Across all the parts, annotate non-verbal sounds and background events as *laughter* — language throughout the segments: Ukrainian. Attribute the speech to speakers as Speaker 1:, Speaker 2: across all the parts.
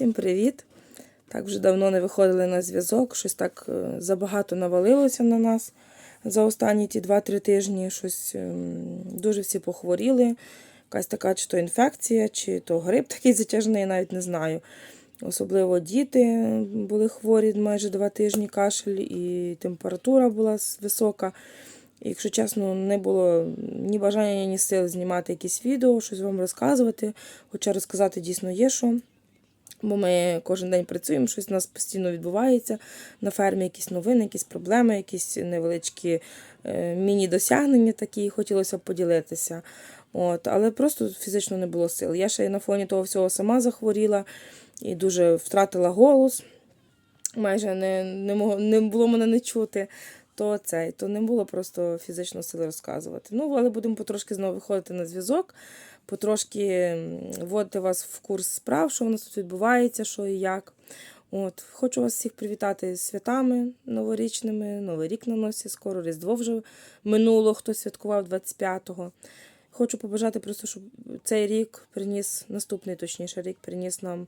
Speaker 1: Всім привіт! Так вже давно не виходили на зв'язок, щось так е, забагато навалилося на нас за останні ті 2-3 тижні. Щось ем, дуже всі похворіли. Якась така чи то інфекція, чи то грип *laughs* такий затяжний, навіть не знаю. Особливо діти були хворі майже 2 тижні, кашель і температура була висока. Якщо чесно, не було ні бажання, ні сил знімати якісь відео, щось вам розказувати. Хоча розказати дійсно є що. Бо ми кожен день працюємо, щось у нас постійно відбувається на фермі, якісь новини, якісь проблеми, якісь невеличкі е, міні-досягнення такі, хотілося б поділитися. От, але просто фізично не було сил. Я ще на фоні того всього сама захворіла і дуже втратила голос. Майже не, не, мог, не було мене не чути. То цей, то не було просто фізично сили розказувати. Ну, але будемо потрошки знову виходити на зв'язок, потрошки вводити вас в курс справ, що у нас тут відбувається, що і як. От, хочу вас всіх привітати з святами новорічними. Новий рік на носі, скоро Різдво вже минуло, хто святкував 25-го. Хочу побажати просто, щоб цей рік приніс, наступний точніше рік приніс нам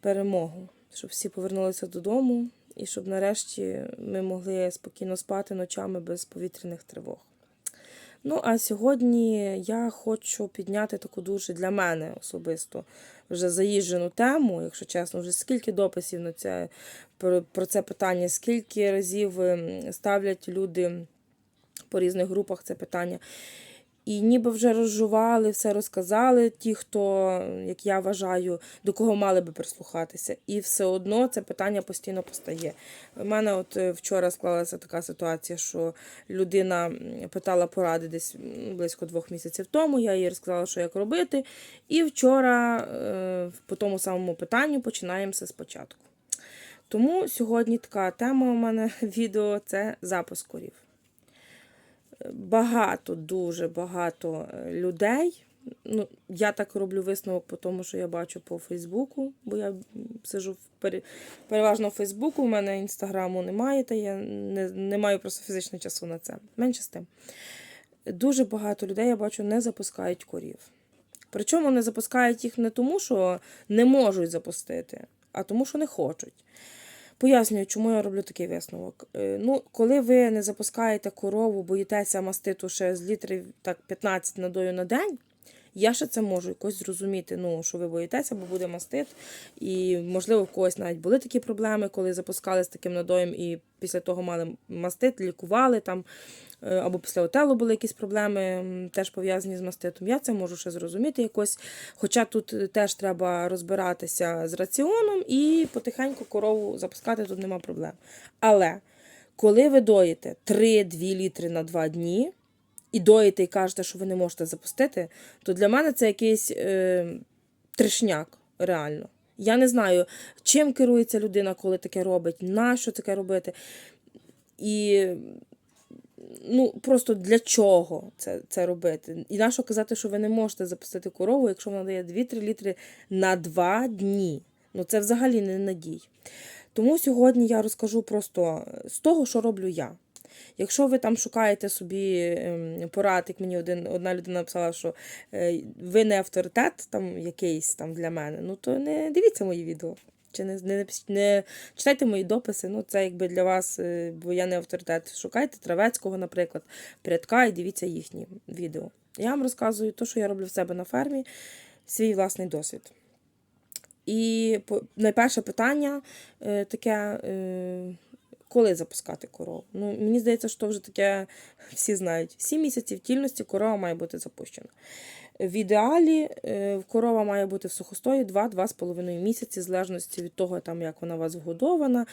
Speaker 1: перемогу, щоб всі повернулися додому і щоб нарешті ми могли спокійно спати ночами без повітряних тривог. Ну, а сьогодні я хочу підняти таку дуже для мене особисто вже заїжджену тему, якщо чесно, вже скільки дописів на це, про, це питання, скільки разів ем, ставлять люди по різних групах це питання. І ніби вже розжували, все розказали ті, хто, як я вважаю, до кого мали би прислухатися. І все одно це питання постійно постає. У мене от е, вчора склалася така ситуація, що людина питала поради десь близько двох місяців тому. Я їй розказала, що як робити. І вчора е, по тому самому питанню починаємо все спочатку. Тому сьогодні така тема у мене *laughs* відео це запуск корів багато, дуже багато е, людей. Ну, я так роблю висновок по тому, що я бачу по Фейсбуку, бо я сижу переважно в Фейсбуку, у мене інстаграму немає, та я не, не маю просто фізичного часу на це. Менше з тим. Дуже багато людей, я бачу, не запускають корів. Причому не запускають їх не тому, що не можуть запустити, а тому, що не хочуть. Пояснюю, чому я роблю такий висновок. Е, Ну, коли ви не запускаєте корову, боїтеся маститу ще з літрів так 15 надою на день, я ще це можу якось зрозуміти, ну, що ви боїтеся, бо буде мастит. І, можливо, в когось навіть були такі проблеми, коли запускали з таким надоєм і після того мали мастит, лікували там, е, або після отелу були якісь проблеми, теж пов'язані з маститом. Я це можу ще зрозуміти якось. Хоча тут е, теж треба розбиратися з раціоном і потихеньку корову запускати, тут нема проблем. Але коли ви доїте 3-2 літри на 2 дні, і доїте і кажете, що ви не можете запустити, то для мене це якийсь е, трешняк, реально. Я не знаю, чим керується людина, коли таке робить, на що таке робити. І ну, просто для чого це, це робити? І на що казати, що ви не можете запустити корову, якщо вона дає 2-3 літри на 2 дні. Ну, це взагалі не надій. Тому сьогодні я розкажу просто з того, що роблю я. Якщо ви там шукаєте собі ем, порад, як мені один, одна людина написала, що е, ви не авторитет там якийсь там для мене, ну то не дивіться мої відео. Чи не, не, не читайте мої дописи, ну це якби для вас, е, бо я не авторитет. Шукайте Травецького, наприклад, Прядка і дивіться їхні відео. Я вам розказую те, що я роблю в себе на фермі, свій власний досвід. І найперше питання е, таке. Коли запускати корову? Ну, мені здається, що вже таке всі знають. Сім місяців тільності корова має бути запущена. В ідеалі е, корова має бути в сухостої 2-2,5 місяці, в залежності від того, там, як вона у вас вгодована.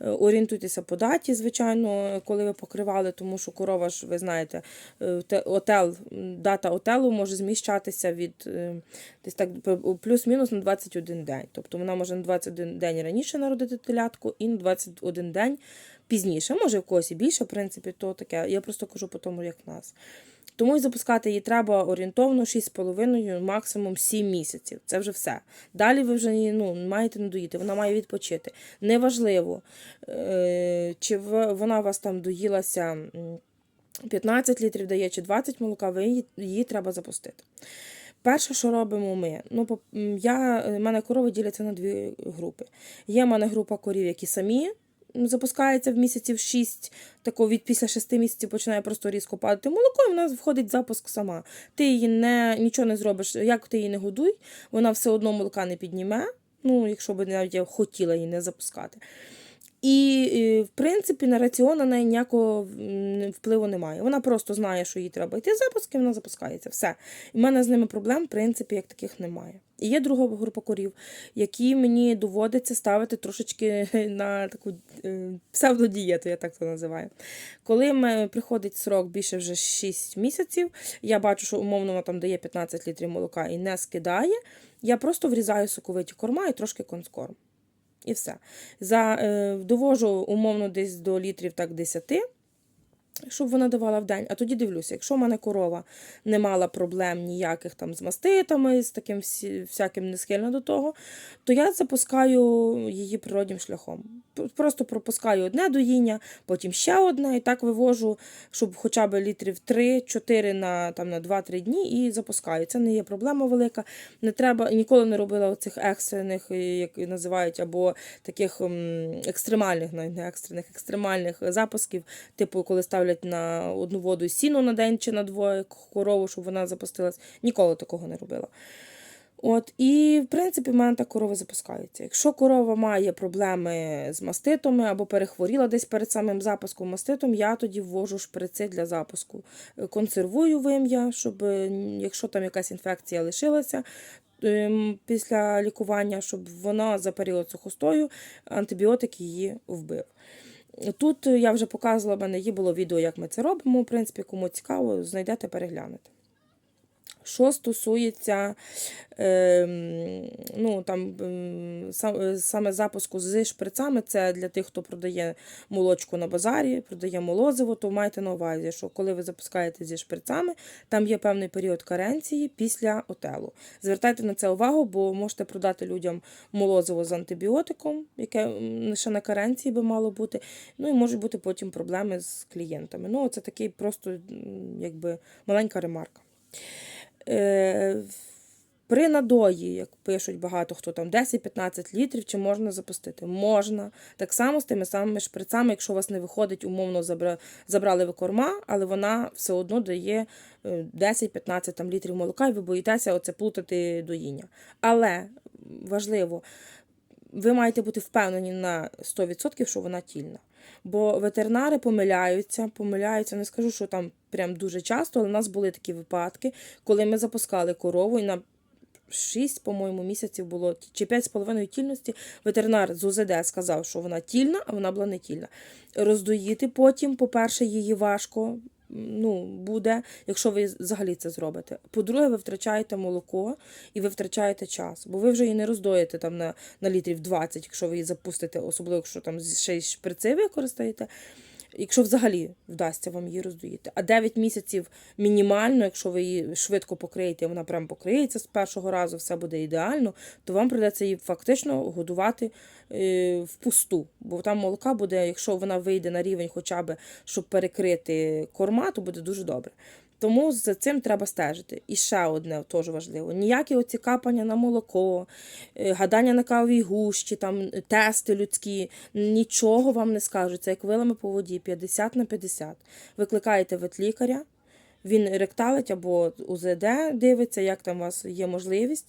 Speaker 1: Е, Орієнтуйтеся по даті, звичайно, коли ви покривали, тому що корова ж, ви знаєте, е, отел, дата отелу може зміщатися від десь так плюс-мінус на 21 день. Тобто вона може на 21 день раніше народити телятку і на 21 день пізніше. Може, в когось і більше, в принципі, то таке. Я просто кажу по тому, як в нас. Тому і запускати її треба орієнтовно 6,5, максимум 7 місяців. Це вже все. Далі ви вже ну, маєте не доїти, вона має відпочити. Неважливо, е, чи вона у вас там доїлася 15 літрів дає, чи 20 молока, ви її, її треба запустити. Перше, що робимо ми, ну, я, в мене корови діляться на дві групи. Є в мене група корів, які самі м, запускаються в місяців 6, тако від після 6 місяців починає просто різко падати молоко, і вона входить запуск сама. Ти її не, нічого не зробиш, як ти її не годуй, вона все одно молока не підніме, ну, якщо б навіть я хотіла її не запускати. І, е, в принципі, на раціон на неї ніякого впливу немає. Вона просто знає, що їй треба йти запуск, і вона запускається. Все. І в мене з ними проблем, в принципі, як таких немає. І є друга група корів, які мені доводиться ставити трошечки *laughs* на таку е, псевдодієту, я так це називаю. Коли приходить срок більше вже 6 місяців, я бачу, що умовно там дає 15 літрів молока і не скидає, я просто врізаю соковиті корма і трошки конскорм. І все. За, е, довожу умовно десь до літрів так 10, щоб вона давала в день. А тоді дивлюся, якщо в мене корова не мала проблем ніяких там з маститами, з таким всяким не схильна до того, то я запускаю її природнім шляхом. Просто пропускаю одне доїння, потім ще одне, і так вивожу, щоб хоча б літрів 3-4 на, там, на 2-3 дні і запускаю. Це не є проблема велика. Не треба, ніколи не робила оцих екстрених, як називають, або таких екстремальних, не екстрених, екстремальних запусків, типу, коли ставлять на одну воду сіно на день чи на двоє корову, щоб вона запустилась. Ніколи такого не робила. От, і, в принципі, в мене так корова запускається. Якщо корова має проблеми з маститами або перехворіла десь перед самим запуском маститом, я тоді ввожу шприци для запуску. Е, Консервую вим'я, щоб е, якщо там якась інфекція лишилася ем, після лікування, щоб вона за період сухостою антибіотик її вбив. Тут е, я вже показувала, в мене є було відео, як ми це робимо. В принципі, кому цікаво, знайдете, переглянете. Що стосується ем, ну, там, ем, сам- е, саме запуску з шприцами, це для тих, хто продає молочку на базарі, продає молозиво, то майте на увазі, що коли ви запускаєте зі шприцами, там є певний період каренції після отелу. Звертайте на це увагу, бо можете продати людям молозиво з антибіотиком, яке ще на каренції би мало бути. Ну і можуть бути потім проблеми з клієнтами. Ну, це такий просто якби маленька ремарка. Е, при надої, як пишуть багато хто там 10-15 літрів, чи можна запустити? Можна. Так само з тими самими шприцами, якщо у вас не виходить, умовно забра- забрали ви корма, але вона все одно дає е, 10-15 там, літрів молока, і ви боїтеся оце плутати доїння. Але важливо, ви маєте бути впевнені на 100%, що вона тільна. Бо ветеринари помиляються, помиляються, не скажу, що там прям дуже часто, але в нас були такі випадки, коли ми запускали корову і на 6, по-моєму, місяців було чи 5,5 тільності. Ветеринар з УЗД сказав, що вона тільна, а вона була не тільна. Роздоїти потім, по-перше, її важко. Ну, буде, якщо ви взагалі це зробите. По-друге, ви втрачаєте молоко і ви втрачаєте час, бо ви вже її не роздоїте там на, на літрів 20, якщо ви її запустите, особливо якщо там ще й шприци використаєте. Якщо взагалі вдасться вам її роздоїти. А 9 місяців мінімально, якщо ви її швидко покриєте, вона прям покриється з першого разу, все буде ідеально, то вам придеться її фактично годувати впусту. Бо там молока буде, якщо вона вийде на рівень, хоча б щоб перекрити корма, то буде дуже добре. Тому за цим треба стежити. І ще одне теж важливо: ніякі оці капання на молоко, е, гадання на кавовій гущі, там тести людські, нічого вам не скажуть. Це як вилами по воді 50 на 50. Викликаєте ветлікаря, він ректалить або УЗД дивиться, як там у вас є можливість.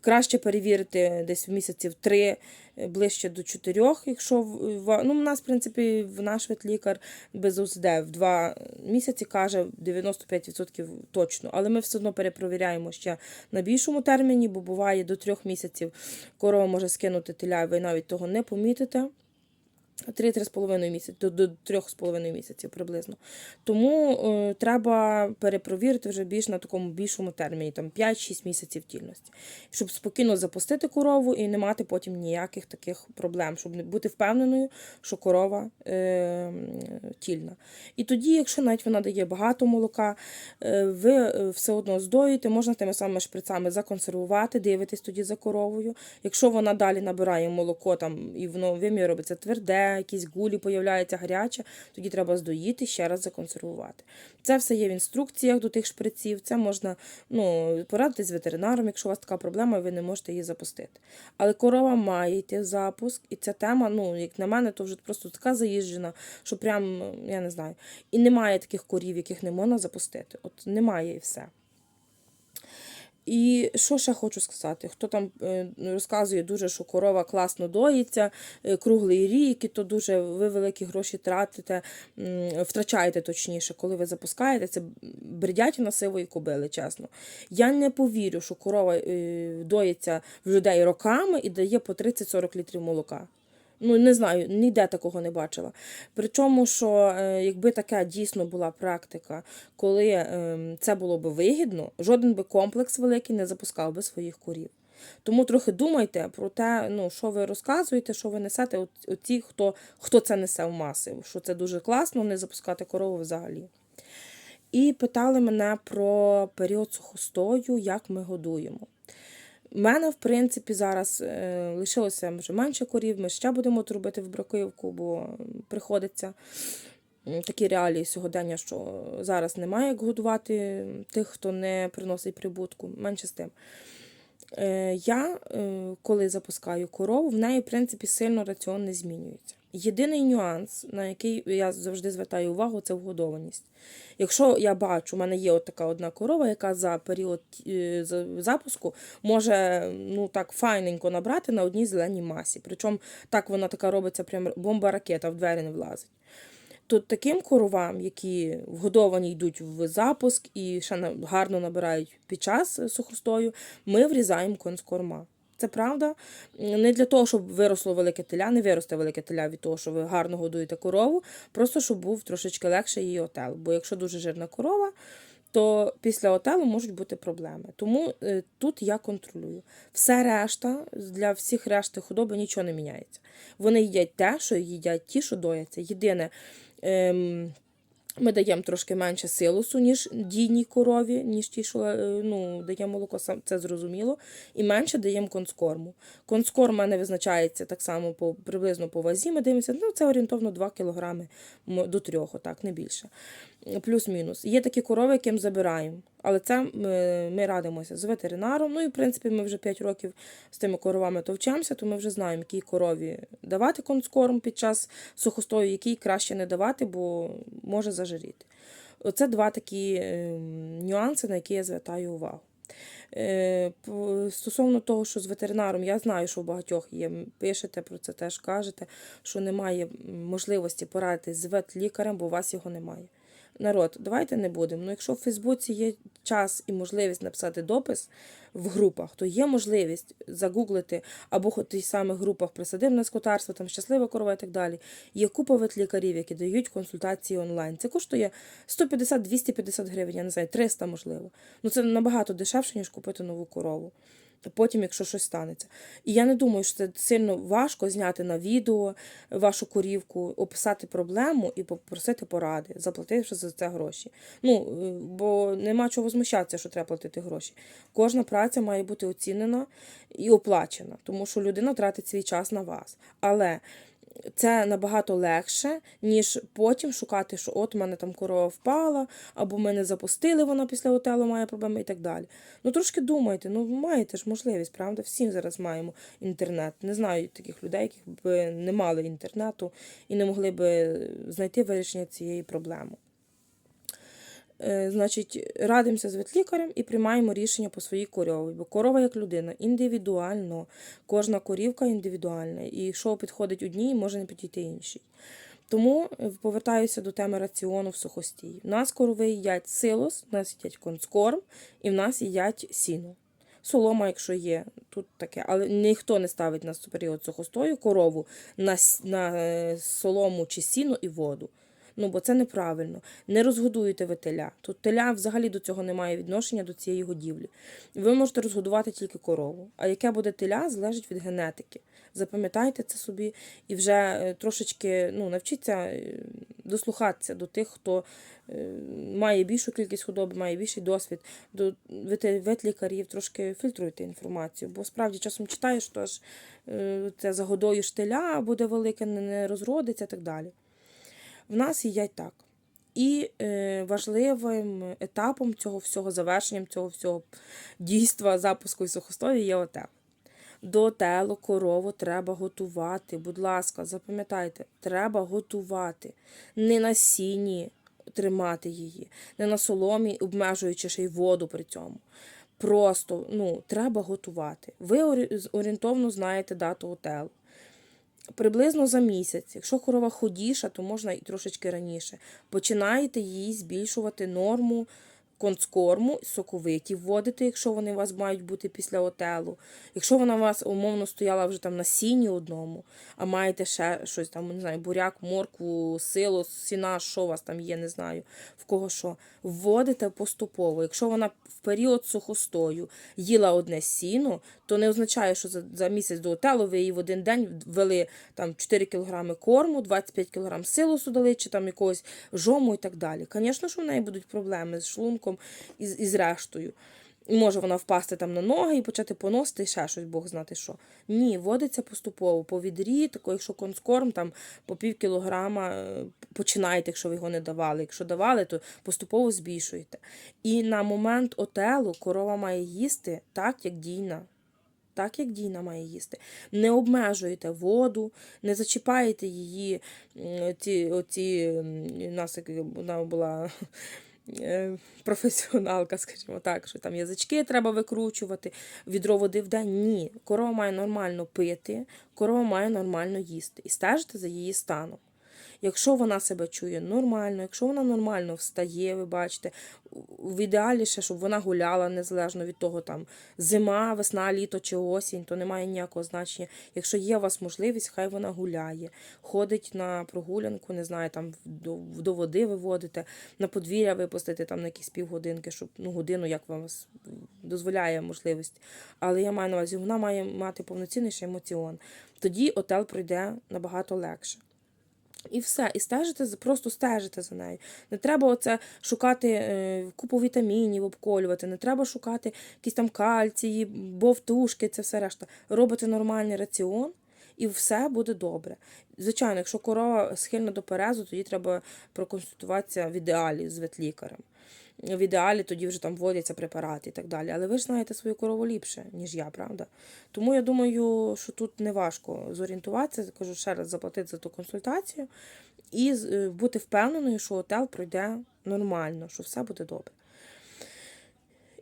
Speaker 1: Краще перевірити десь в місяців три, е, ближче до чотирьох, якщо в- ну, у нас, в принципі, в наш ветлікар без УЗД в два місяці каже 95% точно. Але ми все одно перепровіряємо ще на більшому терміні, бо буває до трьох місяців корова може скинути теля, і ви навіть того не помітите. 3-3,5 місяці, до, до 3,5 місяців приблизно. Тому е, треба перепровірити вже більш на такому більшому терміні, там 5-6 місяців тільності, щоб спокійно запустити корову і не мати потім ніяких таких проблем, щоб не бути впевненою, що корова е, тільна. І тоді, якщо навіть вона дає багато молока, е, ви е, все одно здоїте, можна тими самими шприцами законсервувати, дивитись тоді за коровою. Якщо вона далі набирає молоко там, і воно вим'я робиться тверде, якісь гулі появляються гаряче, тоді треба здоїти, ще раз законсервувати. Це все є в інструкціях до тих шприців. Це можна ну, порадитись з ветеринаром, якщо у вас така проблема, і ви не можете її запустити. Але корова має йти в запуск, і ця тема, ну, як на мене, то вже просто така заїжджена, що прям, я не знаю. І немає таких корів, яких не можна запустити. От немає і все. І що ще хочу сказати? Хто там е, розказує дуже, що корова класно доїться, е, круглий рік, і то дуже ви великі гроші тратите, втрачаєте точніше, коли ви запускаєте. Це бредятіна сивої кобили, чесно. Я не повірю, що корова е, доїться в людей роками і дає по 30-40 літрів молока. Ну, не знаю, ніде такого не бачила. Причому, що е, якби така дійсно була практика, коли е, це було би вигідно, жоден би комплекс великий не запускав би своїх курів. Тому трохи думайте про те, ну, що ви розказуєте, що ви несете, от ті, хто, хто це несе в маси, що це дуже класно не запускати корову взагалі. І питали мене про період сухостою, як ми годуємо. У мене, в принципі, зараз е, лишилося вже менше корів. Ми ще будемо от робити в браківку, бо приходиться такі реалії сьогодення, що зараз немає як годувати тих, хто не приносить прибутку. Менше з тим. Е, я, е, коли запускаю корову, в неї, в принципі, сильно раціон не змінюється. Єдиний нюанс, на який я завжди звертаю увагу, це вгодованість. Якщо я бачу, у мене є от така одна корова, яка за період е, запуску може ну так файненько набрати на одній зеленій масі. Причому так вона така робиться, прям бомба-ракета в двері не влазить. То таким коровам, які вгодовані йдуть в запуск і ще гарно набирають під час сухостою, ми врізаємо конскорма. Це правда. Не для того, щоб виросло велике теля, не виросте велике теля від того, що ви гарно годуєте корову, просто щоб був трошечки легше її отел. Бо якщо дуже жирна корова, то після отелу можуть бути проблеми. Тому е, тут я контролюю. Все решта, для всіх решти худоби нічого не міняється. Вони їдять те, що їдять ті, що дояться. Єдине, ем, ми даємо трошки менше силосу, ніж дійній корові, ніж ті, що е, ну, даємо молоко, це зрозуміло. І менше даємо конскорму. Конскорм у мене визначається так само по, приблизно по вазі. Ми дивимося, ну це орієнтовно 2 кг до 3, так, не більше. Плюс-мінус. Є такі корови, яким забираємо. Але це ми, ми радимося з ветеринаром. Ну і в принципі ми вже 5 років з тими коровами товчемося, то ми вже знаємо, якій корові давати конскорм під час сухостою, який краще не давати, бо може зажиріти. Оце два такі е, нюанси, на які я звертаю увагу. Е, Стосовно того, що з ветеринаром, я знаю, що у багатьох є, пишете про це, теж кажете, що немає можливості порадитись з ветлікарем, бо у вас його немає. Народ, давайте не будемо. Ну, якщо в Фейсбуці є час і можливість написати допис в групах, то є можливість загуглити або в тих самих групах присадибне скотарство, там щаслива корова і так далі. Є купа ветлікарів, які дають консультації онлайн. Це коштує 150-250 гривень, я не знаю, 300 можливо. Ну це набагато дешевше, ніж купити нову корову. Потім, якщо щось станеться. І я не думаю, що це сильно важко зняти на відео вашу корівку, описати проблему і попросити поради, заплативши за це гроші. Ну, е, бо нема чого возмущатися, що треба платити гроші. Кожна праця має бути оцінена і оплачена, тому що людина тратить свій час на вас. Але це набагато легше, ніж потім шукати, що от у мене там корова впала, або ми не запустили, вона після отелу має проблеми і так далі. Ну трошки думайте, ну маєте ж можливість, правда? Всі зараз маємо інтернет. Не знаю таких людей, які б не мали інтернету і не могли би знайти вирішення цієї проблеми. Е, Значить, радимося з ветлікарем і приймаємо рішення по своїй корові. Бо корова як людина індивідуально, кожна корівка індивідуальна. І що підходить одній, може не підійти іншій. Тому е, повертаюся до теми раціону в сухостій. У нас корови їдять силос, у нас їдять конскорм і в нас їдять сіно. Солома, якщо є, тут таке, але ніхто не ставить на період сухостою корову на, на е, солому чи сіно і воду. Ну, бо це неправильно. Не розгодуєте ви теля. Тут теля взагалі до цього не має відношення до цієї годівлі. Ви можете розгодувати тільки корову. А яке буде теля, залежить від генетики. Запам'ятайте це собі і вже е, трошечки ну, навчіться е, дослухатися до тих, хто е, має більшу кількість худоби, має більший досвід, до вет- ветлікарів, трошки фільтруйте інформацію. Бо справді часом читаєш, аж е, це загодуєш теля, буде велике, не розродиться і так далі. В нас їдять так. І е, важливим етапом цього всього, завершенням цього всього дійства запуску і сухостою є отел. До телу корову треба готувати. Будь ласка, запам'ятайте, треба готувати. Не на сіні тримати її, не на соломі, обмежуючи ще й воду при цьому. Просто ну, треба готувати. Ви орієнтовно знаєте дату отелу. Приблизно за місяць. Якщо корова худіша, то можна і трошечки раніше. Починаєте їй збільшувати норму концкорму, соковиті вводити, якщо вони у вас мають бути після отелу. Якщо вона у вас умовно стояла вже там на сіні одному, а маєте ще щось там, не знаю, буряк, моркву, силу, сіна, що у вас там є, не знаю, в кого що. Вводите поступово. Якщо вона в період сухостою їла одне сіно, то не означає, що за, за місяць до отелу ви їй в один день ввели там 4 кг корму, 25 кг силосу дали, чи там якогось жому і так далі. Звісно, що в неї будуть проблеми з шлунком і, з- і з рештою. І може вона впасти там на ноги і почати поносити і ще щось, Бог знати що. Ні, вводиться поступово по відрі, тако, якщо конскорм там по пів кілограма е, починаєте, якщо ви його не давали. Якщо давали, то поступово збільшуєте. І на момент отелу корова має їсти так, як дійна. Так, як дійна має їсти. Не обмежуєте воду, не зачіпаєте її. Ці, оці, у нас як вона була професіоналка, скажімо так, що там язички треба викручувати, відро води в. Ні. Корова має нормально пити, корова має нормально їсти. І стежити за її станом. Якщо вона себе чує нормально, якщо вона нормально встає, ви бачите, в ідеалі ще, щоб вона гуляла незалежно від того, там зима, весна, літо чи осінь, то немає ніякого значення. Якщо є у вас можливість, хай вона гуляє, ходить на прогулянку, не знаю, там до, води виводите, на подвір'я випустити там на якісь півгодинки, щоб ну годину, як вам дозволяє можливість. Але я маю на увазі, вона має мати повноцінний ще емоціон. Тоді отел пройде набагато легше. І все, і стежите, просто стежите за нею. Не треба оце шукати е, купу вітамінів, обколювати, не треба шукати якісь там кальції, бовтушки, це все решта. Робите нормальний раціон, і все буде добре. Звичайно, якщо корова схильна до перезу, тоді треба проконсультуватися в ідеалі з ветлікарем. В ідеалі тоді вже там вводяться препарати і так далі. Але ви ж знаєте свою корову ліпше, ніж я, правда? Тому я думаю, що тут не важко зорієнтуватися, кажу ще раз, заплатити за ту консультацію і е, бути впевненою, що отел пройде нормально, що все буде добре.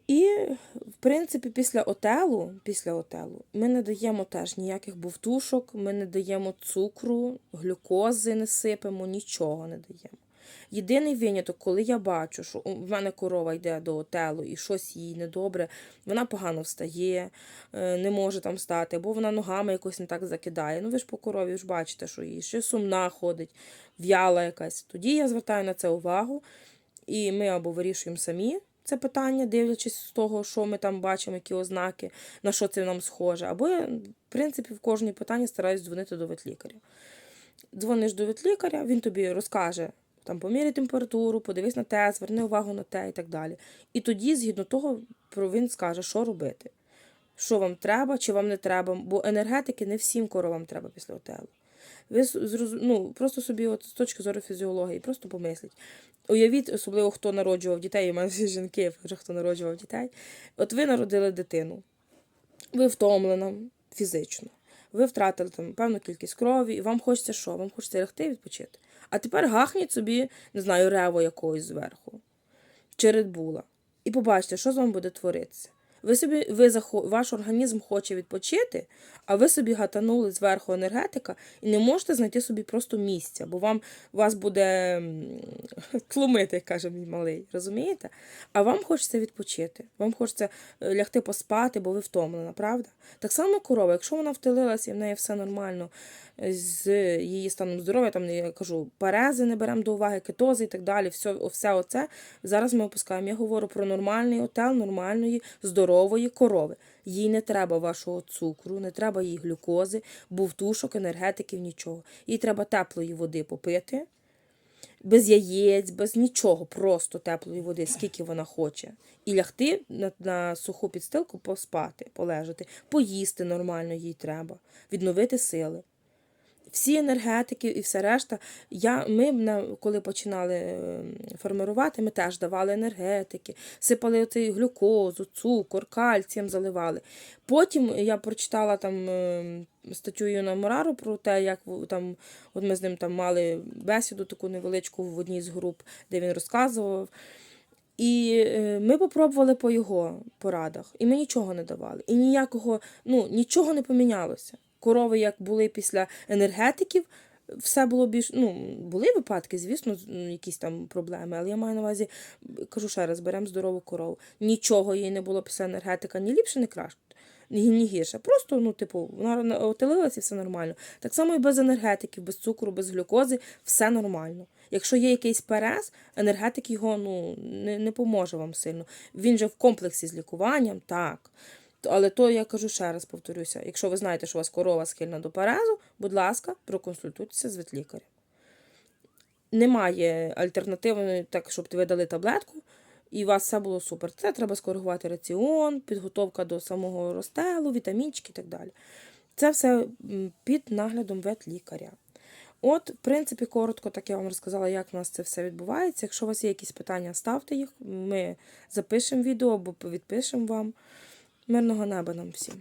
Speaker 1: І, в принципі, після отелу, після отелу ми не даємо теж ніяких бовтушок, ми не даємо цукру, глюкози не сипемо, нічого не даємо. Єдиний виняток, коли я бачу, що у мене корова йде до отелу і щось їй недобре, вона погано встає, е, не може там стати, або вона ногами якось не так закидає. Ну ви ж по корові ж бачите, що їй ще сумна ходить, в'яла якась. Тоді я звертаю на це увагу, і ми або вирішуємо самі це питання, дивлячись з того, що ми там бачимо, які ознаки, на що це нам схоже. Або я, в принципі, в кожній питанні стараюсь дзвонити до ветлікаря. Дзвониш до ветлікаря, він тобі розкаже, там поміряй температуру, подивись на те, зверни увагу на те і так далі. І тоді, згідно того, він скаже, що робити. Що вам треба, чи вам не треба, бо енергетики не всім коровам треба після отелу. Ви ну, просто собі, от, з точки зору фізіології, просто помисліть. Уявіть, особливо хто народжував дітей, в мене всі жінки, вже хто народжував дітей. От ви народили дитину, ви втомлена фізично, ви втратили там певну кількість крові, і вам хочеться що? Вам хочеться лягти і відпочити. А тепер гахніть собі, не знаю, рево якогось зверху, чи редбула. І побачите, що з вами буде творитися. Ви собі, ви ваш організм хоче відпочити, а ви собі гатанули зверху енергетика і не можете знайти собі просто місця, бо вам вас буде *laughs* тлумити, як каже мій малий, розумієте? А вам хочеться відпочити, вам хочеться е, лягти поспати, бо ви втомлена, правда? Так само корова, якщо вона втелилася і в неї все нормально е, з її станом здоров'я, там я кажу, парези не беремо до уваги, кетози і так далі, все, все оце зараз ми опускаємо. Я говорю про нормальний отел, нормальної, здорової корови. Їй не треба вашого цукру, не треба їй глюкози, бувтушок, енергетиків, нічого. Їй треба теплої води попити, без яєць, без нічого, просто теплої води, скільки вона хоче. І лягти на, на суху підстилку, поспати, полежати, поїсти нормально їй треба, відновити сили. Всі енергетики і все решта. Я, ми, коли починали е, формирувати, ми теж давали енергетики, сипали оцей глюкозу, цукор, кальцієм заливали. Потім я прочитала там е, статтю Юна Морару про те, як там, от ми з ним там мали бесіду таку невеличку в одній з груп, де він розказував. І е, ми попробували по його порадах, і ми нічого не давали. І ніякого, ну, нічого не помінялося. Корови, як були після енергетиків, все було більш. Ну, були випадки, звісно, якісь там проблеми, але я маю на увазі, кажу ще раз, беремо здорову корову. Нічого їй не було після енергетика, ні ліпше, ні краще. Ні, гірше. Просто, ну, типу, вона отелилася і все нормально. Так само і без енергетиків, без цукру, без глюкози, все нормально. Якщо є якийсь перез, енергетик його ну, не, не поможе вам сильно. Він же в комплексі з лікуванням, так. Але то я кажу ще раз повторюся: якщо ви знаєте, що у вас корова схильна до перезу, будь ласка, проконсультуйтеся з ветлікарем. Немає альтернативи, так, щоб ви дали таблетку, і у вас все було супер. Це треба скоригувати раціон, підготовка до самого розстелу, вітамінчики і так далі. Це все під наглядом ветлікаря. От, в принципі, коротко так я вам розказала, як у нас це все відбувається. Якщо у вас є якісь питання, ставте їх. Ми запишемо відео або відпишемо вам. Мирного неба нам всім.